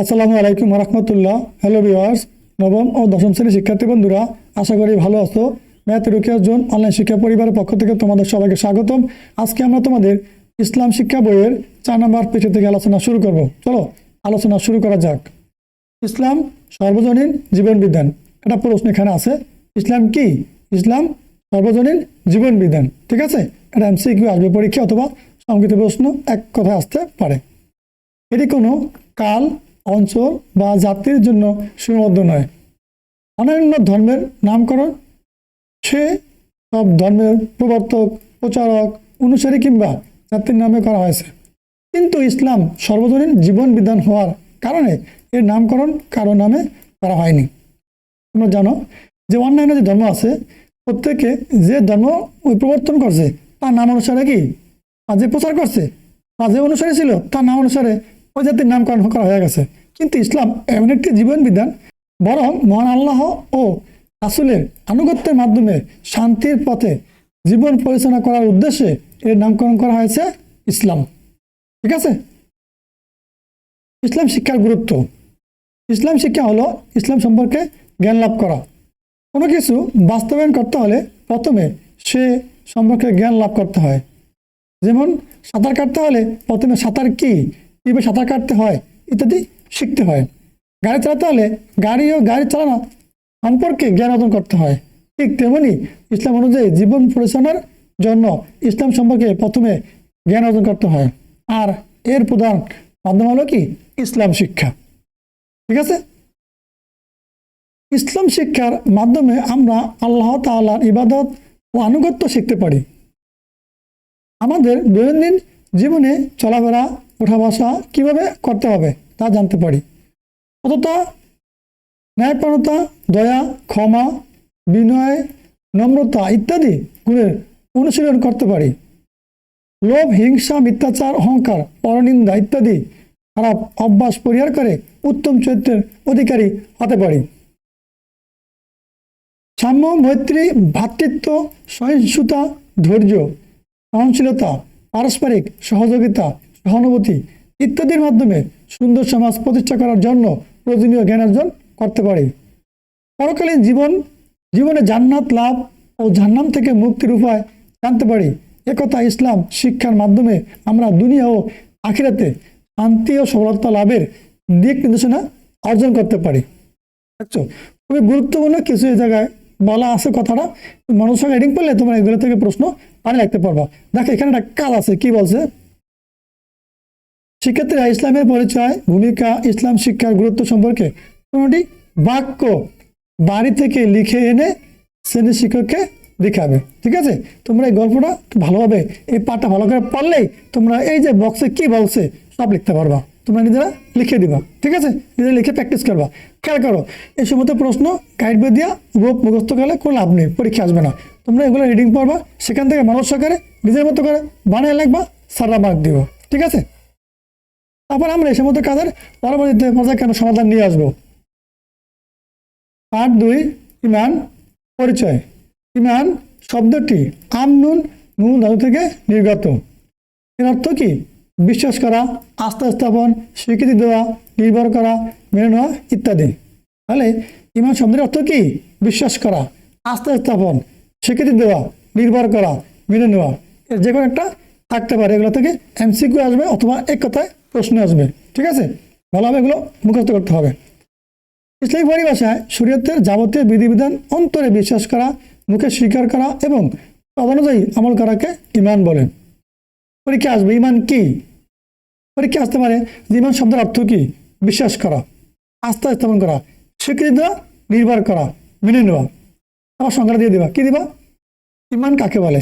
আসসালামু আলাইকুম রহমতুল্লাহ hello viewers নবম ও দশম শ্রেণির শিক্ষার্থী বন্ধুরা, আশা করি ভালো আছো। ম্যাথ রুকিয়া জোন অনলাইন শিক্ষা পরিবারের পক্ষ থেকে তোমাদের সবাইকে স্বাগতম। আজকে আমরা তোমাদের ইসলাম শিক্ষা বইয়ের চার নম্বর পেজে থেকে আলোচনা শুরু করব। চলো, আলোচনা শুরু করা যাক। ইসলাম সর্বজনীন জীবন বিধান। একটা প্রশ্ন এখানে আছে, ইসলাম কি? ইসলাম সর্বজনীন জীবন বিধান। ঠিক আছে? এটা এমসিকিউ আসবে পরীক্ষা অথবা সংক্ষিপ্ত প্রশ্ন এক কথায় আসতে পারে। এটি কোনো কাল অঞ্চল বা জাতির জন্য সীমাবদ্ধ নয়। অন্যান্য ধর্মের নামকরণ? সে সব ধর্মের প্রবর্তক, প্রচারক, অনুসারী কিংবা জাতির নামে করা হয়েছে। কিন্তু ইসলাম সর্বজনীন জীবন বিধান হওয়ার কারণে এর নামকরণ কারও নামে করা হয়নি। তোমরা জানো যে অন্যান্য যে ধর্ম আছে, প্রত্যেকে যে ধর্ম ওই প্রবর্তন করছে, তার নাম অনুসারে কি? আর যে প্রচার করছে বা যে অনুসারী ছিল, তার নাম অনুসারে ওই জাতির নামকরণ করা হয়ে গেছে। কিন্তু ইসলাম এমন একটি জীবন বিধান বরং মহান আল্লাহ ও রাসুলের আনুগত্যের মাধ্যমে শান্তির পথে জীবন পরিচালনা করার উদ্দেশ্যে এর নামকরণ করা হয়েছে ইসলাম। ঠিক আছে? ইসলাম শিক্ষার গুরুত্ব। ইসলাম শিক্ষা হলো ইসলাম সম্পর্কে জ্ঞান লাভ করা। কোনো কিছু বাস্তবায়ন করতে হলে প্রথমে সে সম্পর্কে জ্ঞান লাভ করতে হয়। যেমন সাঁতার কাটতে হলে প্রথমে সাঁতার কি কীভাবে সাঁতার কাটতে হয়, ইত্যাদি শিখতে হয়। গাড়ি চালাতে হলে গাড়ি ও গাড়ি চালানো সম্পর্কে জ্ঞান অর্জন করতে হয়। ঠিক তেমনি ইসলাম অনুযায়ী জীবন পরিচালনার জন্য ইসলাম সম্পর্কে প্রথমে জ্ঞান অর্জন করতে হয়। আর এর প্রধান মাধ্যম হলো কি? ইসলাম শিক্ষা। ঠিক আছে? ইসলাম শিক্ষার মাধ্যমে আমরা আল্লাহ তাআলার ইবাদত ও আনুগত্য শিখতে পারি। আমাদের দৈনন্দিন জীবনে চলাফেরা ওঠা বসা কীভাবে করতে হবে তা জানতে পারি। সততা ন্যায়পরতা, দয়া, ক্ষমা, বিনয়, নম্রতা ইত্যাদি গুণের অনুশীলন করতে পারি। লোভ, হিংসা, মিথ্যাচার, অহংকার পরনিন্দা ইত্যাদি খারাপ অভ্যাস পরিহার করে উত্তম চরিত্রের অধিকারী হতে পারি। সাম্য, মৈত্রী, ভ্রাতৃত্ব সহিষ্ণুতা ধৈর্য, সহনশীলতা, পারস্পরিক সহযোগিতা সহানুভূতি ইত্যাদির মাধ্যমে সুন্দর সমাজ প্রতিষ্ঠা করার জন্য প্রয়োজনীয় জ্ঞান অর্জন করতে পারি। পরকালীন জীবন, জীবনে জান্নাত লাভ ও জান্নাম থেকে মুক্তির উপায় জানতে পারি। একথা ইসলাম শিক্ষার মাধ্যমে আমরা দুনিয়া ও আখিরাতে শান্তি ও সফলতা লাভের দিক নির্দেশনা অর্জন করতে পারি। দেখছ, খুবই গুরুত্বপূর্ণ কিছু এই জায়গায় বলা আছে কথাটা। মানুষ সঙ্গে রিডিং করলে তোমরা এগুলো থেকে প্রশ্ন পানি রাখতে পারবা। দেখো, এখানে একটা কাজ আছে, কি বলছে? শিক্ষার্থীরা ইসলামের পরিচয়, ভূমিকা, ইসলাম শিক্ষার গুরুত্ব সম্পর্কে কোনোটি বাক্য বাড়ি থেকে লিখে এনে শ্রেণির শিক্ষককে দেখাবে। ঠিক আছে? তোমরা এই গল্পটা ভালোভাবে, এই পাঠটা ভালো করে পড়লেই তোমরা এই যে বক্সে কি বলছে সব লিখতে পারবা। তোমরা নিজেরা লিখে দিবা। ঠিক আছে? নিজেরা লিখে প্র্যাকটিস করবা। খেয়াল করো, এই সমস্ত প্রশ্ন গাইড বই দিয়া গ্রুপ মুখস্থ করলে কোনো লাভ নেই, পরীক্ষা আসবে না। তোমরা এগুলো রিডিং পড়বা, সেখান থেকে মানুষ সহকারে নিজের মতো করে বানিয়ে লিখবা সারা মার্ক দিব। ঠিক আছে? তারপর আমরা এই সমস্ত কাজের পরবর্তীতে পর্যায়ে কেন সমাধান নিয়ে আসব। পার্ট দুই ইমান পরিচয়। ইমান শব্দটি আমনুন নুন ধাতু থেকে নির্গত। এর অর্থ কি? বিশ্বাস করা, আস্থা স্থাপন, স্বীকৃতি দেওয়া, নির্ভর করা, মেনে নেওয়া ইত্যাদি। তাহলে ইমান শব্দের অর্থ কি? বিশ্বাস করা, আস্থা স্থাপন, স্বীকৃতি দেওয়া, নির্ভর করা, মেনে নেওয়া। এর যে কোনো একটা থাকতে পারে এগুলো থেকে এমসিকিউ আসবে অথবা এক কথায় প্রশ্ন আসবে, ঠিক আছে? ভালোভাবে এগুলো, মুখস্থ করতে হবে। ইসলামী পরিভাষায় শরীয়তের যাবতীয় বিধিবিধান অন্তরে বিশ্বাস করা, মুখে স্বীকার করা এবং তদনুযায়ী আমল করাকে ইমান বলে। পরীক্ষা আসবে ইমান কি? পরীক্ষা আসতে পারে ইমান শব্দের অর্থ কি? বিশ্বাস করা, আস্থা স্থাপন করা, স্বীকৃতি দেওয়া নির্ভর করা, মেনে নেওয়া। আমার সংখ্যাটা দিয়ে দিবা। কি দিবা? ইমান কাকে বলে?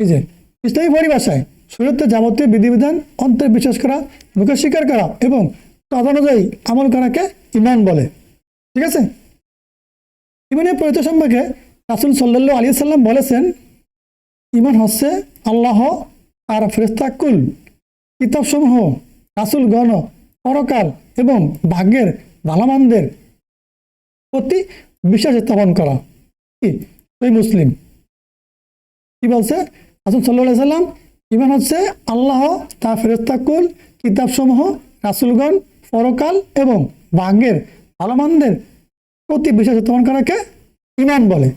এই যে ইসলামী পরিভাষায় শরীয়তের যাবতীয় বিধিবিধান, অন্তরে বিশ্বাস করা, মুখে স্বীকার করা এবং তদনুযায়ী আমল করাকে ইমান বলে। ঠিক আছে? ইমানের পরিচয় সম্পর্কে রাসুল সাল্লাহ আলী সাল্লাম বলেছেন ইমান হচ্ছে আল্লাহ আর ফেরেস্তাকুল কিতাবসমূহ রাসুল গণ, পরকাল এবং ভাগ্যের ভালামানদের প্রতি বিশ্বাস স্থাপন করা। কি মুসলিম। কি বলছে? রাসুল সাল্লাহ সাল্লাম ইমান হচ্ছে আল্লাহ তা ফেরেস্তাকুল কিতাবসমূহ, রাসুলগণ, পরকাল এবং ভাগ্যের ভালো মন্দের প্রতি বিশ্বাস স্থাপন করাকে ইমান বলে।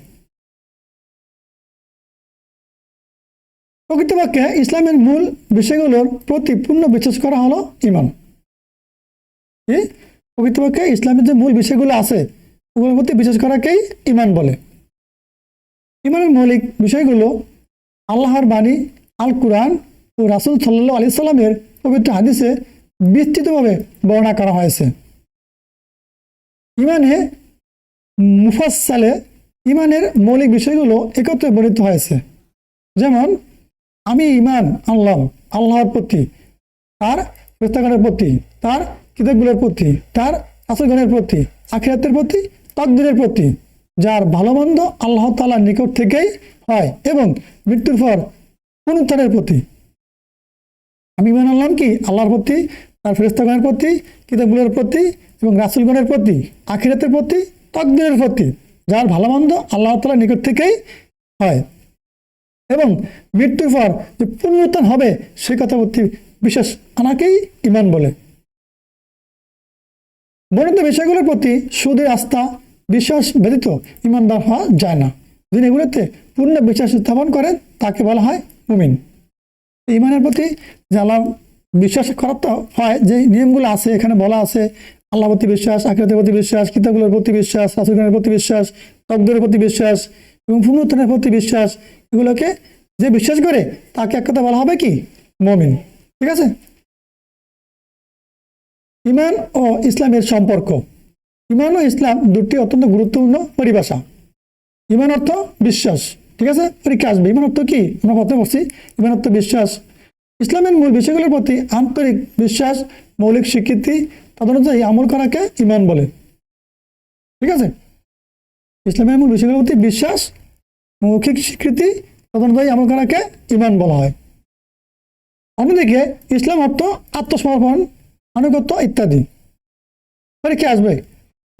প্রকৃতপক্ষে ইসলামের মূল বিষয়গুলোর প্রতি পূর্ণ বিশ্বাস করা হলো ইমান প্রকৃতপক্ষে ইসলামের যে মূল বিষয়গুলো আছে, ওগুলোর প্রতি বিশ্বাস করাকেই ইমান বলে। ইমানের মৌলিক বিষয়গুলো আল্লাহর বাণী আল কুরআন ও রাসুল সাল্লাহ আলি সাল্লামের পবিত্র হাদিসে বিস্তৃতভাবে বর্ণনা করা হয়েছে। ইমানে মুফাসালে ইমানের মৌলিক বিষয়গুলো একত্রে বর্ণিত হয়েছে। যেমন, আমি ইমান আনলাম আল্লাহর প্রতি, তার প্রত্যাগারের প্রতি, তার কিতাবগুলোর প্রতি, তার আসলগণের প্রতি, আখিরাতের প্রতি, তকদিরের প্রতি, যার ভালো মন্দ আল্লাহ তালার নিকট থেকেই হয় এবং মৃত্যুর পর পুনরুত্থানের প্রতি? আমি ইমান আনলাম কি, আল্লাহর প্রতি, তার ফেরেস্তাগণের প্রতি, কিতাবগুলোর প্রতি এবং রাসুলগণের প্রতি, আখিরাতের প্রতি তকদিনের প্রতি, যার ভালো মন্দ আল্লাহ তালার নিকট থেকেই হয়। এবং মৃত্যুর পর যে পুনরুত্থান হবে, সে কথা প্রতি বিশেষ আনাকেই ইমান বলে। বর্ণিত বিষয়গুলোর প্রতি সুদের আস্থা, বিশ্বাস ব্যতীত ইমানদার হওয়া যায় না। যিনি এগুলোতে পূর্ণ বিশ্বাস স্থাপন করেন, তাকে বলা হয় মুমিন। ইমানের প্রতি যে আল্লাহ বিশ্বাস তো হয় যে নিয়মগুলো আছে, এখানে বলা আছে আল্লাহ প্রতি বিশ্বাস, আখিরাতের প্রতি বিশ্বাস, কিতাবগুলোর প্রতি বিশ্বাস রাসুলগণের প্রতি বিশ্বাস তকদের প্রতি বিশ্বাস এবং পুনরুত্থানের প্রতি বিশ্বাস, এগুলোকে যে বিশ্বাস করে, তাকে এক কথা বলা হবে কি? মমিন। ঠিক আছে? ইমান ও ইসলামের সম্পর্ক। ইমান ও ইসলাম দুটি অত্যন্ত গুরুত্বপূর্ণ পরিভাষা। ইমান অর্থ বিশ্বাস। ঠিক আছে? পরীক্ষা আসবে। ইমান অর্থ কি? আমরা প্রথমে বলছি ইমানত্ব বিশ্বাস। ইসলামের মূল বিষয়গুলোর প্রতি আন্তরিক বিশ্বাস, মৌলিক স্বীকৃতি তদনুযায়ী আমল করাকে ইমান বলে। ঠিক আছে? ইসলামের মূল বিষয়গুলোর প্রতি বিশ্বাস, মৌখিক স্বীকৃতি তদনুযায়ী আমল করাকে ইমান বলা হয়। অন্যদিকে ইসলাম অর্থ আত্মসমর্পণ, আনুগত্য ইত্যাদি। পরীক্ষা আসবে।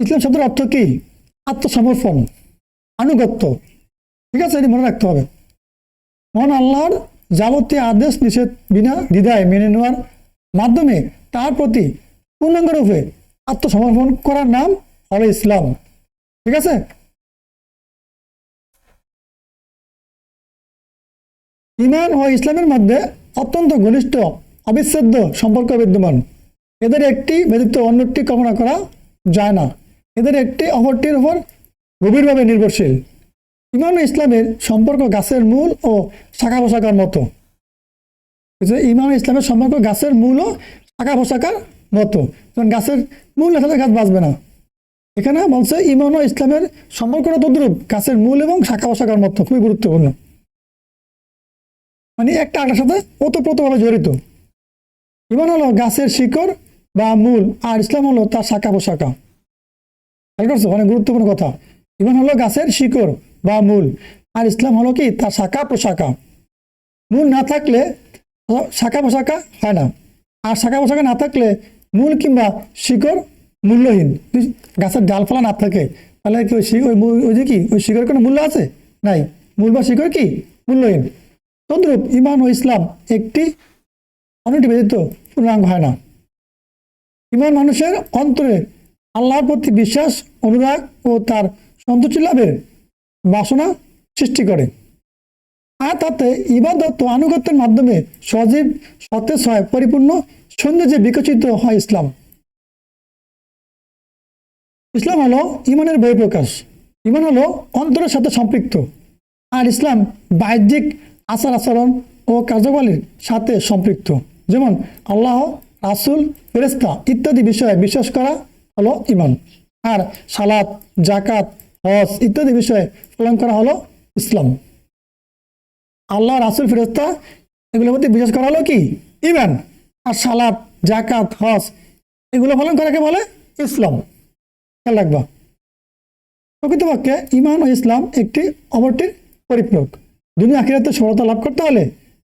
ইসলাম শব্দের অর্থ কি? আত্মসমর্পণ, আনুগত্য। ঠিক আছে, এটি মনে রাখতে হবে। মহান আল্লাহর যাবতীয় আদেশ, নিষেধ, বিনা, দ্বিধায় মেনে নেওয়ার মাধ্যমে তার প্রতি পূর্ণাঙ্গরূপে আত্মসমর্পণ করার নাম হলো ইসলাম। ঠিক আছে? ইমান ও ইসলামের মধ্যে অত্যন্ত ঘনিষ্ঠ, অবিচ্ছেদ্য সম্পর্ক বিদ্যমান। এদের একটি ব্যতীত অন্যটি কল্পনা করা যায় না। এদের একটি, অপরটির উপর গভীরভাবে নির্ভরশীল। ইমান ইসলামের সম্পর্ক গাছের মূল ও শাখা পোশাকার মতো? ইমান ইসলামের সম্পর্ক গাছের মূল ও শাখা পোশাকার মতো। যেমন গাছের মূল না থাকলে গাছ বাঁচবে না। এখানে বলছে ইমান ও ইসলামের সম্পর্কটা তদ্রুপ, গাছের মূল এবং শাখা পোশাকার মতো। খুবই গুরুত্বপূর্ণ। মানে একটা আটার সাথে ওতপ্রোতভাবে জড়িত। ইমান হলো গাছের শিকড় বা মূল, আর ইসলাম হলো তার শাখা পোশাকা। করছ? অনেক গুরুত্বপূর্ণ কথা। ইমান হলো গাছের শিকড় বা মূল। আর ইসলাম হলো কি? তার শাখা পোশাকা মূল না থাকলে, শাখা পোশাকা হয় না। আর শাখা পোশাকা না থাকলে মূল কিংবা শিকড় মূল্যহীন। গাছের ডালপালা না থাকে, তাহলে কি ওই ওই যে কি? ওই শিকড় কোনো মূল্য আছে? নাই। মূল বা শিকড় কি? মূল্যহীন। তদ্রূপ ইমান ও ইসলাম একটি অন্যটি ব্যতীত পূর্ণাঙ্গ হয় না। ইমান মানুষের অন্তরে আল্লাহর প্রতি বিশ্বাস, অনুরাগ ও তার সন্তুষ্টি লাভের বাসনা সৃষ্টি করে। আর তাতে ইবাদত ও আনুগত্যের মাধ্যমে সজীব সতেজ হয় পরিপূর্ণ সৌন্দর্যে বিকশিত হয় ইসলাম। ইসলাম হলো ইমানের বহিঃপ্রকাশ। ইমান হলো অন্তরের সাথে সম্পৃক্ত। আর ইসলাম বাহ্যিক আচার আচরণ ও কার্যবলীর সাথে সম্পৃক্ত। যেমন আল্লাহ, রাসুল ফেরেস্তা ইত্যাদি বিষয়ে বিশ্বাস করা হলো ইমান। আর সালাত জাকাত হজ ইত্যাদি বিষয়ে পালন করা হলো ইসলাম। আল্লাহ, রাসুল ফেরেস্তা এগুলোর প্রতি বিশ্বাস করা হলো কি? ইমান আর সালাদ জাকাত হজ এগুলো পালন করাকে বলে ইসলাম। খেয়াল রাখবা। প্রকৃতপক্ষে ইমান ও ইসলাম একটি অপরটির পরিপূরক। দুনিয়া আখিরাতে সফলতা লাভ করতে হলে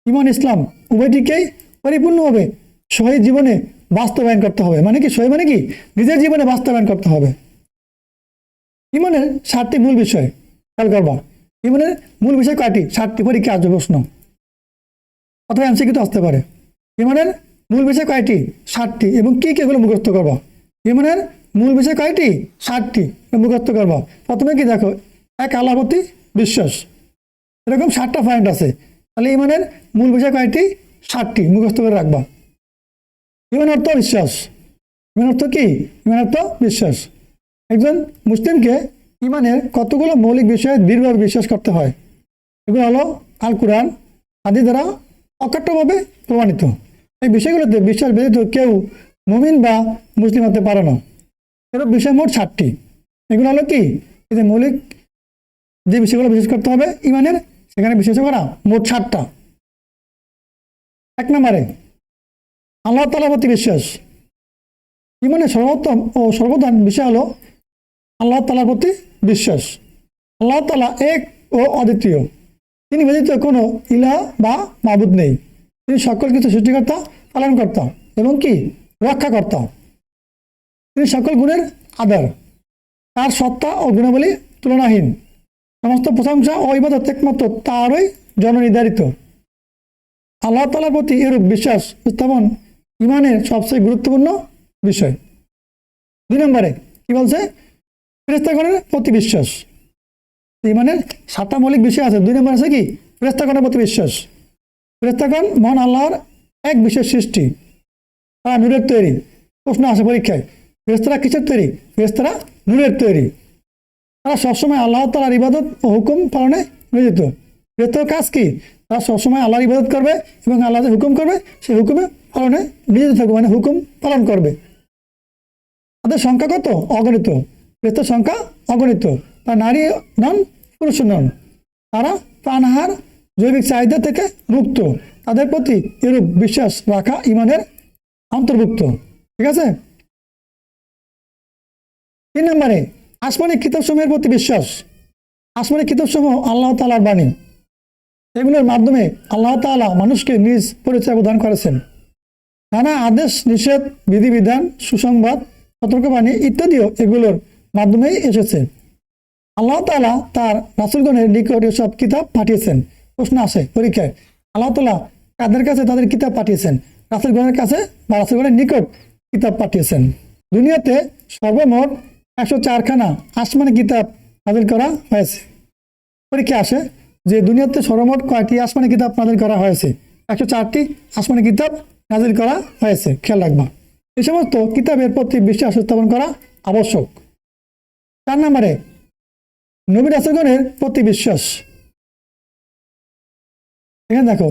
ইমান ইসলাম উভয়টিকেই পরিপূর্ণভাবে শহীদ জীবনে বাস্তবায়ন করতে হবে। মানে কি? শহীদ মানে কি? নিজের জীবনে বাস্তবায়ন করতে হবে। ইমানের সাতটি মূল বিষয়, খেয়াল করবা। ইমানের মূল বিষয় কয়টি? সাতটি পরীক্ষা আসবে প্রশ্ন। অথবা এমসিকিউ তো আসতে পারে। ইমানের মূল বিষয় কয়টি? সাতটি। এবং কি কি এগুলো মুখস্থ করব? ইমানের মূল বিষয় কয়টি? ষাটটি মুখস্থ করব। প্রথমে কি দেখো? এক আল্লাহর প্রতি বিশ্বাস। এরকম ষাটটা পয়েন্ট আছে। তাহলে ইমানের মূল বিষয় কয়টি? ষাটটি মুখস্থ করে রাখবা। ইমান অর্থ বিশ্বাস। ইমান অর্থ কি? ইমান অর্থ বিশ্বাস। একজন মুসলিমকে ইমানের কতগুলো মৌলিক বিষয়ে দৃঢ়ভাবে বিশ্বাস করতে হয়? এগুলো হলো আল কোরআন আদি দ্বারা অকাট্যভাবে প্রমাণিত। এই বিষয়গুলোতে বিশ্বাস ব্যতীত কেউ মুমিন বা মুসলিম হতে পারে না। এর বিষয় মোট ষাটটি এগুলো হলো কি? যে মৌলিক যে বিষয়গুলো বিশ্বাস করতে হবে ইমানের, সেখানে বিশ্বাস করা মোট ষাটটা এক নম্বরে, আল্লাহ তালার প্রতি বিশ্বাস। ইমানের সর্বোত্তম ও সর্বদান বিষয় হলো আল্লাহ তালার প্রতি বিশ্বাস। আল্লাহ তালা এক ও অদ্বিতীয়। তিনি ব্যতীত কোনো ইলাহ বা মাবুদ নেই। তিনি সকল কিছু সৃষ্টিকর্তা, পালনকর্তা এবং কি? রক্ষাকর্তা। তিনি সকল গুণের আধার তার সত্তা ও গুণাবলী তুলনাহীন। সমস্ত প্রশংসা ও ইবাদত একমাত্র তারই জননির্ধারিত আল্লাহ তালার প্রতি এরূপ বিশ্বাস স্থাপন ইমানের সবচেয়ে গুরুত্বপূর্ণ বিষয়। দুই নম্বরে কি বলছে? ফেরেস্তাগণের প্রতি বিশ্বাস। ইমানের সাতটা মৌলিক বিষয় আছে। দুই নম্বর আছে কি? ফেরেস্তাগণের প্রতি বিশ্বাস। ফেরেস্তাগণ মহান আল্লাহর এক বিশেষ সৃষ্টি। তারা নূরের তৈরি। প্রশ্ন আসে পরীক্ষায়। ফেরেস্তারা কিসের তৈরি? ফেরেস্তারা নূরের তৈরি। তারা সবসময় আল্লাহ তালার ইবাদত ও হুকুম পালনে নিয়োজিত। ফেরেস্তার কাজ কি? তারা সবসময় আল্লাহর ইবাদত করবে এবং আল্লাহ যে হুকুম করবে, সেই হুকুমে পালনে নিয়োজিত থাকবে মানে হুকুম পালন করবে। তাদের সংখ্যা কত? অগণিত। ফেরেস্তার সংখ্যা অগণিত। তা নারী নন পুরুষ নন তারা প্রাণহার, জৈবিক চাহিদা থেকে মুক্ত। তাদের প্রতি এরূপ বিশ্বাস রাখা ইমানের অন্তর্ভুক্ত। ঠিক আছে? তিন নম্বরে, আসমানি কিতাবসমূহের প্রতি বিশ্বাস। আসমানি কিতাবসমূহ আল্লাহ তালার বাণী। এগুলোর মাধ্যমে আল্লাহ তাআলা মানুষকে নিজ পরিচয় প্রদান করেছেন। নানা আদেশ, নিষেধ, বিধিবিধান, সুসংবাদ, সতর্কবাণী ইত্যাদিও এগুলোর মাধ্যমেই এসেছে। আল্লাহ তাআলা তার রাসুলগণের নিকট এসব কিতাব পাঠিয়েছেন। প্রশ্ন আসে পরীক্ষায়, আল্লাহ তাআলা কাদের কাছে তাদের কিতাব পাঠিয়েছেন? রাসুলগণের কাছে বা রাসুলগণের নিকট কিতাব পাঠিয়েছেন। দুনিয়াতে সর্বমোট একশো চারখানা আসমানি কিতাব নাজিল করা হয়েছে। পরীক্ষা আসে যে দুনিয়াতে সর্বমোট কয়টি আসমানি কিতাব নাজিল করা হয়েছে? একশো চারটি আসমানি কিতাব নাজিল করা হয়েছে। খেয়াল রাখবা। এই সমস্ত কিতাবের প্রতি বিশ্বাস স্থাপন করা আবশ্যক। চার নম্বরে নবীর আসলগণের প্রতি বিশ্বাস। এখানে দেখো,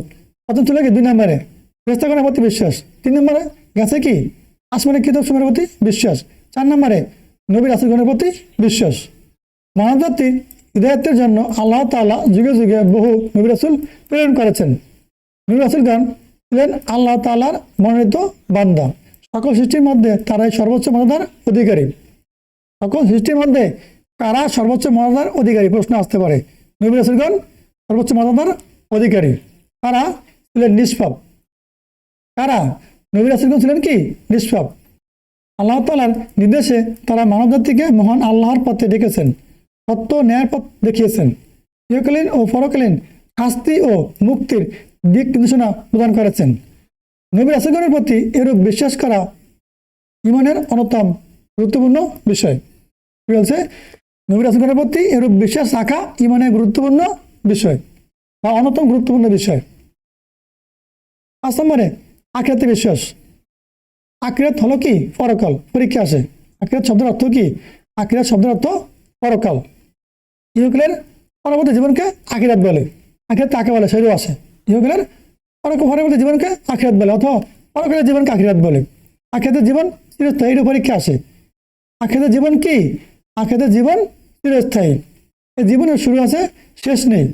প্রথম চলে গিয়ে দুই নম্বরে। ফেরেস্তাগণের প্রতি বিশ্বাস। তিন নম্বরে গেছে কি? আসমানি কিতাব সময়ের প্রতি বিশ্বাস। চার নম্বরে নবীর আসলগণের প্রতি বিশ্বাস। মানবজাতির হৃদায়তের জন্য আল্লাহ তাআলা যুগে যুগে বহু নবীর আসুল প্রেরণ করেছেন। নবী রাসূলগণ ছিলেন আল্লাহ তাআলার মনোনীত বান্দা। সকল সৃষ্টির মধ্যে তারাই সর্বোচ্চ মর্যাদার অধিকারী। সকল সৃষ্টির মধ্যে কারা সর্বোচ্চ মর্যাদার অধিকারী? প্রশ্ন আসতে পারে। নবী রাসূলগণ সর্বোচ্চ মর্যাদার অধিকারী। কারা ছিলেন নিষ্পাপ? কারা? নবী রাসূলগণ ছিলেন কি? নিষ্পাপ। আল্লাহ তাআলার নির্দেশে তারা মানবজাতিকে মহান আল্লাহর পথে ডেকেছেন, সত্য ন্যায় পথ দেখিয়েছেন। ইহকালীন ও পরকালীন শাস্তি ও মুক্তির দিক নির্দেশনা প্রদান করেছেন। নবী রাসুলগণের প্রতি এরূপ বিশ্বাস করা ইমানের অন্যতম গুরুত্বপূর্ণ বিষয়। বলছে? নবী রাসুলগণের প্রতি এরূপ বিশ্বাস রাখা ইমানের গুরুত্বপূর্ণ বিষয় বা অন্যতম গুরুত্বপূর্ণ বিষয়। পাঁচ নম্বরে, আখেরাতে বিশ্বাস। আখিরাত হলো কি? পরকাল, পরীক্ষা আসে। আখিরাত শব্দের অর্থ কি? আখিরাত শব্দের অর্থ পরকাল। ইহকালের পরবর্তী জীবনকে আখিরাত বলে। আখিরাত কাকে বলে? সেটাও আছে। ইহকালের পরবর্তী জীবনকে আখিরাত বলে অথবা পরকালের জীবনকে আখিরাত বলে। আখিরাতের জীবন চিরস্থায়ী পরীক্ষা আসে। আখিরাতের জীবন কি? আখিরাতের জীবন চিরস্থায়ী। এই জীবনের শুরু আছে, শেষ নেই।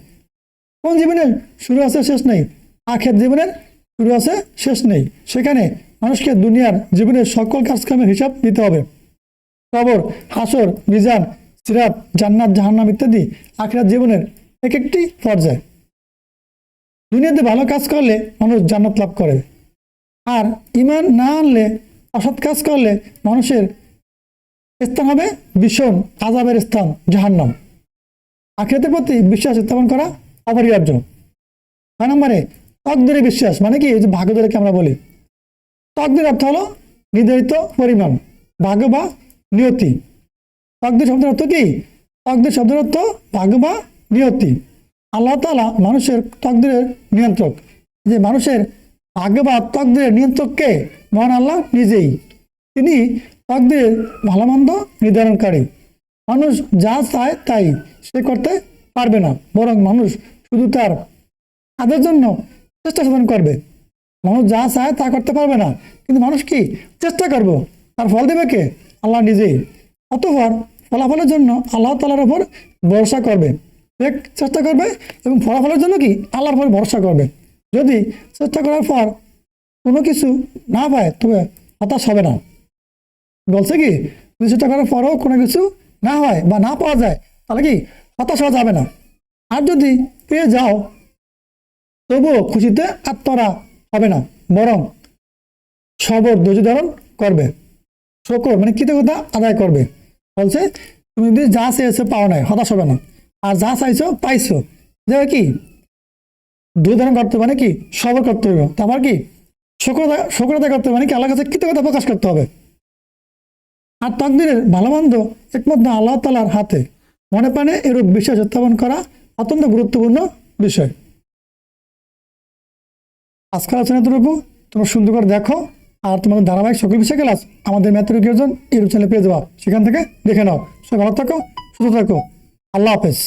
কোন জীবনের শুরু আছে, শেষ নেই? আখের জীবনের শুরু আছে, শেষ নেই। সেখানে মানুষকে দুনিয়ার জীবনের সকল কাজকর্মের হিসাব দিতে হবে। কবর, হাসর, মিজান, সিরাত, জান্নাত, জাহান্নাম ইত্যাদি আখিরাত জীবনের এক একটি পর্যায়। দুনিয়াতে ভালো কাজ করলে মানুষ জান্নাত লাভ করে। আর ইমান না আনলে অসৎ কাজ করলে মানুষের স্থান হবে ভীষণ আজাবের স্থান, জাহান্নাম। আখিরাতের প্রতি বিশ্বাস স্থাপন করা অপরিহার্য ছয় নম্বরে, তকদরে বিশ্বাস মানে কি? যে ভাগ্যদরকে আমরা বলি। তকদির অর্থ হলো নির্ধারিত পরিমাণ, ভাগ্য বা নিয়তি। তকদির শব্দের অর্থ কি? তকদির শব্দের অর্থ ভাগ্য বা নিয়তি। আল্লাহ তালা মানুষের তকদিরের নিয়ন্ত্রক। যে মানুষের ভাগ্য বা তকদিরের নিয়ন্ত্রককে মহান আল্লাহ নিজেই। তিনি ভালো মন্দ নির্ধারণকারী। মানুষ যা চায় তাই সে করতে পারবে না, বরং মানুষ শুধু তার তাদের জন্য চেষ্টা সাধন করবে। মানুষ যা চায় তা করতে পারবে না, কিন্তু মানুষ কি চেষ্টা করব? তার ফল দেবে কে? আল্লাহ নিজেই অতঃপর ফলাফলের জন্য আল্লাহ তালার ওপর ভরসা করবে। চেষ্টা করবে এবং ফলাফলের জন্য কি? আল্লাহর উপর ভরসা করবে। যদি চেষ্টা করার পর কোনো কিছু না পায়, তবে হতাশ হবে না। বলছে কি যদি চেষ্টা করার পরও কোনো কিছু না হয় বা না পাওয়া যায়, তাহলে কি হতাশ হওয়া যাবে না? আর যদি পেয়ে যাও, তবুও খুশিতে আত্মরা হবে না, বরং সবর ধৈর্য ধারণ করবে। শকর মানে কৃতজ্ঞতা আদায় করবে। বলছে, তুমি যদি যা চেয়েছো পাও নাই, হতাশ হবে না। আর যা চাইছো, পাইছো। যে কি, ধৈর্য ধারণ করতে মানে কি, সবর করতে হবে। তারপর কি, শকরতা শকরতা করতে মানে কি, আল্লাহর কাছে কৃতজ্ঞতা প্রকাশ করতে হবে। আর তকদিরের ভালো মন্দ একমাত্র আল্লাহ তালার হাতে। মনে প্রাণে এরূপ বিশ্বাস উত্থাপন করা অত্যন্ত গুরুত্বপূর্ণ বিষয়। আজকাল আলোচনা তোর তোমরা সুন্দর করে দেখো। আর তোমাদের ধারাবাহিক সকল বিষয় ক্লাস আমাদের ম্যাথরিক ইউটিউব চ্যানেলে পেয়ে দেওয়া সেখান থেকে দেখে নাও। সবাই ভালো থাকো, সুস্থ থাকো। আল্লাহ হাফেজ।